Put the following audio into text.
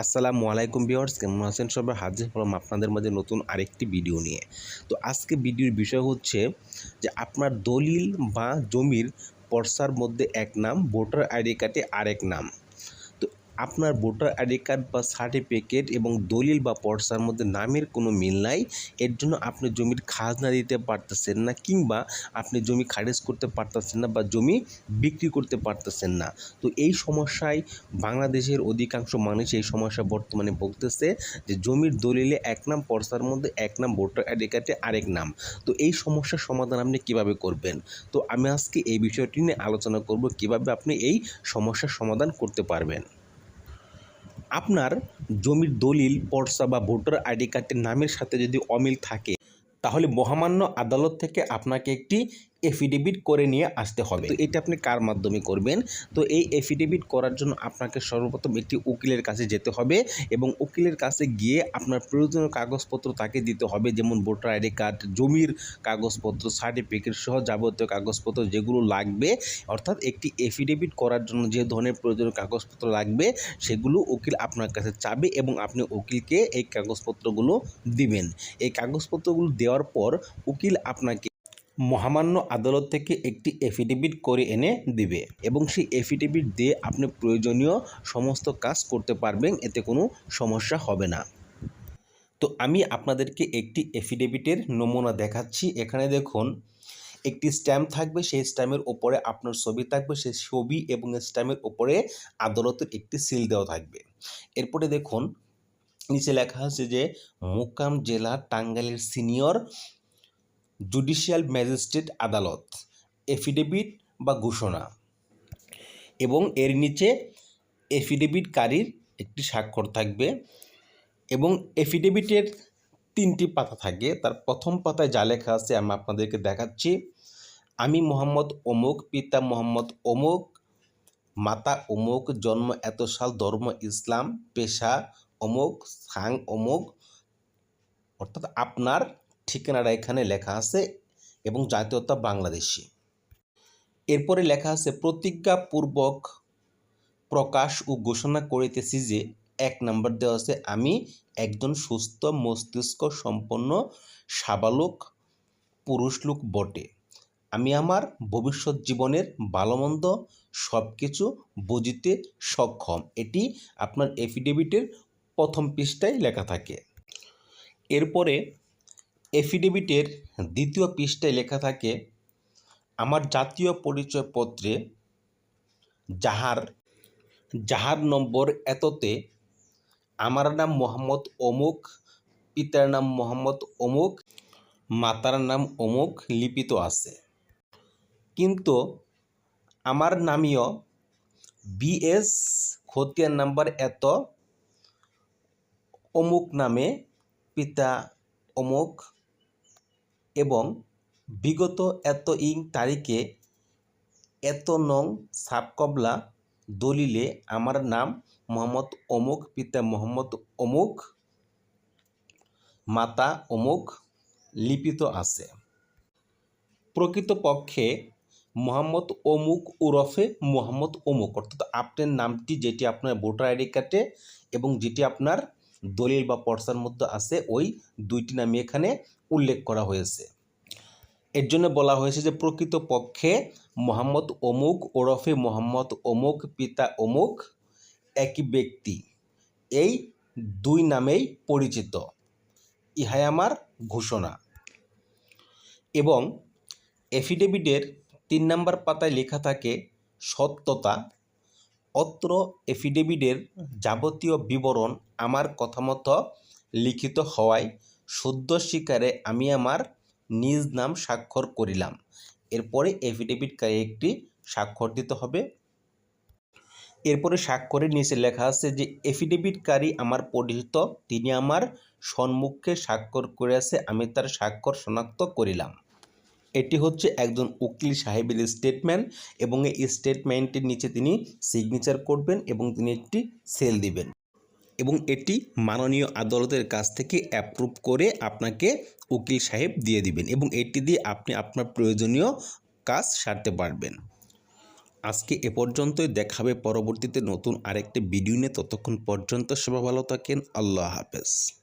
আসসালামু আলাইকুম বিয়ার্স কেমন আছেন সবাই? হাজির হলাম আপনাদের মাঝে নতুন আরেকটি ভিডিও নিয়ে। তো আজকে ভিডিওর বিষয় হচ্ছে যে আপনার দলিল বা জমির পর্সার মধ্যে এক নাম, ভোটার আইডি কার্ডে আরেক নাম। আপনার ভোটার আইডি কার্ড বা সার্টিফিকেট এবং দলিল বা পর্সার মধ্যে নামের কোনো মিল নাই। এর জন্য আপনি জমির খাজনা দিতে পারতেছেন না কিংবা আপনি জমি খারিজ করতে পারতেছেন না বা জমি বিক্রি করতে পারতেছেন না। তো এই সমস্যায় বাংলাদেশের অধিকাংশ মানুষ এই সমস্যা বর্তমানে ভুগতেছে যে জমির দলিলে এক নাম, পর্সার মধ্যে এক নাম, ভোটার আইডি কার্ডে আরেক নাম। তো এই সমস্যার সমাধান আপনি কীভাবে করবেন? তো আমি আজকে এই বিষয়টি নিয়ে আলোচনা করব কীভাবে আপনি এই সমস্যার সমাধান করতে পারবেন। আপনার জমির দলিল, পর্সা বা ভোটার আইডি কার্ডের নামের সাথে যদি অমিল থাকে, তাহলে মহামান্য আদালত থেকে আপনাকে একটি এফিডেভিট করে নিয়ে আসতে হবে। তো এটা আপনি কার মাধ্যমে করবেন? তো এই এফিডেভিট করার জন্য আপনাকে সর্বপ্রথম একটি উকিলের কাছে যেতে হবে এবং উকিলের কাছে গিয়ে আপনার প্রয়োজনীয় কাগজপত্র তাকে দিতে হবে, যেমন ভোটার আইডি কার্ড, জমির কাগজপত্র সার্টিফিকেট সহ যাবতীয় কাগজপত্র যেগুলো লাগবে। অর্থাৎ একটি এফিডেভিট করার জন্য যে ধরনের প্রয়োজনীয় কাগজপত্র লাগবে, সেগুলো উকিল আপনার কাছে চাবে এবং আপনি উকিলকে এই কাগজপত্রগুলো দিবেন। এই কাগজপত্রগুলো দেওয়ার পর উকিল আপনাকে মহামান্য আদালত থেকে একটি এফিডেভিট করে এনে দিবে এবং সেই এফিডেভিট দিয়ে আপনি প্রয়োজনীয় সমস্ত কাজ করতে পারবেন, এতে কোনো সমস্যা হবে না। তো আমি আপনাদেরকে একটি এফিডেভিটের নমুনা দেখাচ্ছি। এখানে দেখুন, একটি স্ট্যাম্প থাকবে, সেই স্ট্যাম্পের ওপরে আপনার ছবি থাকবে, সেই ছবি এবং স্ট্যাম্পের ওপরে আদালতের একটি সিল দেওয়া থাকবে। এরপরে দেখুন, নিচে লেখা আছে যে, মোকাম জেলা টাঙ্গাইলের সিনিয়র জুডিশিয়াল ম্যাজিস্ট্রেট আদালত, এফিডেভিট বা ঘোষণা এবং এর নিচে এফিডেভিটকারীর একটি স্বাক্ষর থাকবে এবং এফিডেভিটের তিনটি পাতা থাকে। তার প্রথম পাতায় যা লেখা আছে আমি আপনাদেরকে দেখাচ্ছি। আমি মোহাম্মদ অমুক, পিতা মোহাম্মদ অমুক, মাতা অমুক, জন্ম এত সাল, ধর্ম ইসলাম, পেশা অমুক, সাং অমুক, অর্থাৎ আপনার ঠিকানাটা এখানে লেখা আছে এবং জাতীয়তা বাংলাদেশি। এরপরে লেখা আছে, প্রতিজ্ঞাপূর্বক প্রকাশ ও ঘোষণা করিতেছি যে, এক নম্বর দেওয়া আছে, আমি একজন সুস্থ, মস্তিষ্ক সম্পন্ন, সাবালক পুরুষ লোক বটে। আমি আমার ভবিষ্যৎ জীবনের ভালো মন্দ সব কিছু বুঝিতে সক্ষম। এটি আপনার এফিডেভিটের প্রথম পৃষ্ঠায় লেখা থাকে। এরপরে এফিডেভিটের দ্বিতীয় পৃষ্ঠায় লেখা থাকে, আমার জাতীয় পরিচয়পত্রে যাহার যাহার নম্বর এততে, আমার নাম মোহাম্মদ অমুক, পিতার নাম মোহাম্মদ অমুক, মাতার নাম অমুক লিপিত আছে। কিন্তু আমার নামীয় বিএস খতিয়ান নাম্বার এত, অমুক নামে পিতা অমুক বিগত এত ইং তারিখে এত নং সাবকবলা দলিলে আমার নাম মোহাম্মদ অমুক, পিতা মোহাম্মদ অমুক, মাতা অমুক লিপিত আছে। প্রকৃতপক্ষে মোহাম্মদ অমুক ওরফে মোহাম্মদ অমুক, অর্থাৎ আপনার নামটি যেটি আপনার ভোটার আইডি কার্ডে এবং যেটি আপনার দলিল বা পর্সার মধ্যে আছে, ওই দুইটি নামই এখানে উল্লেখ করা হয়েছে। এর জন্য বলা হয়েছে যে, প্রকৃতপক্ষে মোহাম্মদ অমুক, ওরফে মোহাম্মদ অমুক, পিতা অমুক, একই ব্যক্তি। এই দুই নামেই পরিচিত। ইহাই আমার ঘোষণা। এবং এফিডেভিটের তিন নম্বর পাতায় লেখা থাকে, সত্যতা অত্র এফিডেভিটের যাবতীয় বিবরণ আমার কথামতো লিখিত হওয়ায় শুদ্ধ স্বীকারে আমি আমার নিজ নাম স্বাক্ষর করিলাম। এরপরে এফিডেভিটকারী একটি স্বাক্ষর দিতে হবে। এরপরে স্বাক্ষরের নিচে লেখা আছে যে এফিডেভিটকারী আমার পরিচিত, তিনি আমার সম্মুখে স্বাক্ষর করিয়াছে, আমি তার স্বাক্ষর শনাক্ত করিলাম। এটি হচ্ছে একজন উকিল সাহেবের স্টেটমেন্ট এবং এই স্টেটমেন্টের নিচে তিনি সিগনেচার করবেন এবং তিনি একটি সেল দিবেন। এবং এটি মাননীয় আদালতের কাছ থেকে অ্যাপ্রুভ করে আপনাকে উকিল সাহেব দিয়ে দিবেন এবং এটি দিয়ে আপনি আপনার প্রয়োজনীয় কাজ সারতে পারবেন। আজকে এ পর্যন্তই দেখাবে পরবর্তীতে নতুন আরেকটি ভিডিও নিয়ে। ততক্ষণ পর্যন্ত সবাই ভালো থাকেন, আল্লাহ হাফেজ।